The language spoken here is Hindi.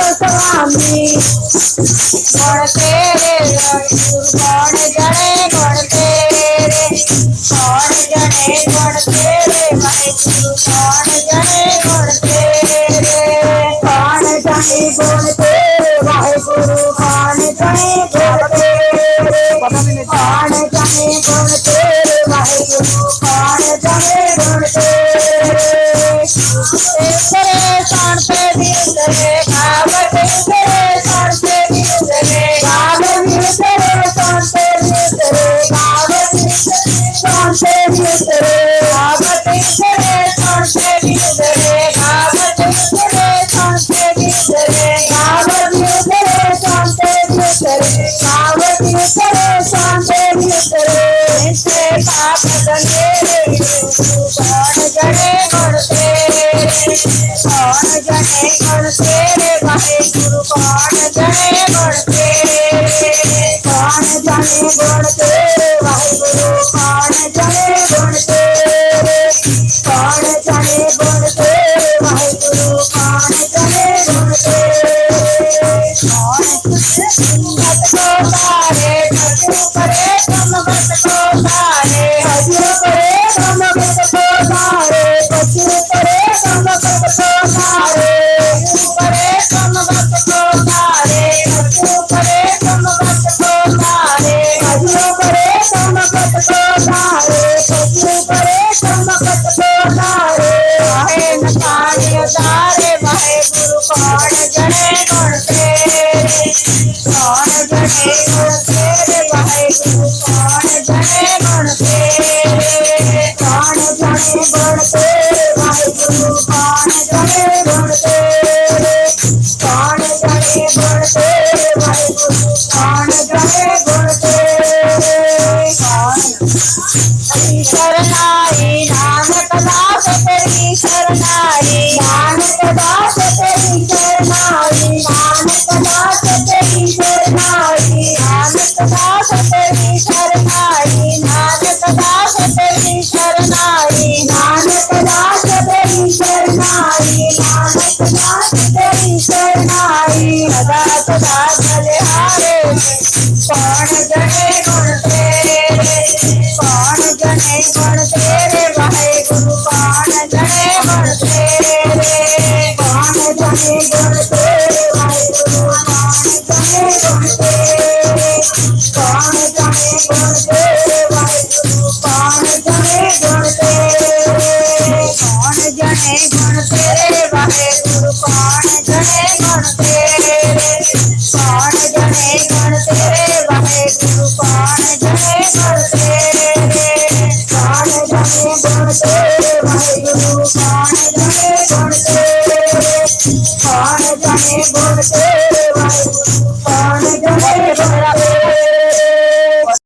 तो स्वामी। गुण तेरे गुण जड़े गुण तेरे। गुण जड़े गुण तेरे वाहेगुरु गुण जड़े गुण तेरे। गुण जड़े गुण तेरे वाहेगुरु गुण जड़े गुण तेरे गुण जड़े गुण तेरे वाहेगुरु गुण कौन जने गुण तेरे कौन जने गुण कौन जने गुण तेरे कौन जने गुण तेरे कौन जने गुण तेरे वाहे कौन जने गुण तेरे कौन मत को तारे मत करे तुम मत को तारे हजूर उतारे वाहे नकारे उतारे वाहे गुरु कौन जड़े गुण तेरे कौन जड़े गुण तेरे सदा सदा तो कौन जने गुण कौन जने गुण तेरे? गुरु कौन जने गुण तेरे? कौन जने गुण तेरे? वाहे गुरु कौन जने गुण जने गुण तेरे? गुरु कौन जने गुण तेरे? कौन जने गुण तेरे? वाहे गुरु कौन जने गुण तेरे? বসে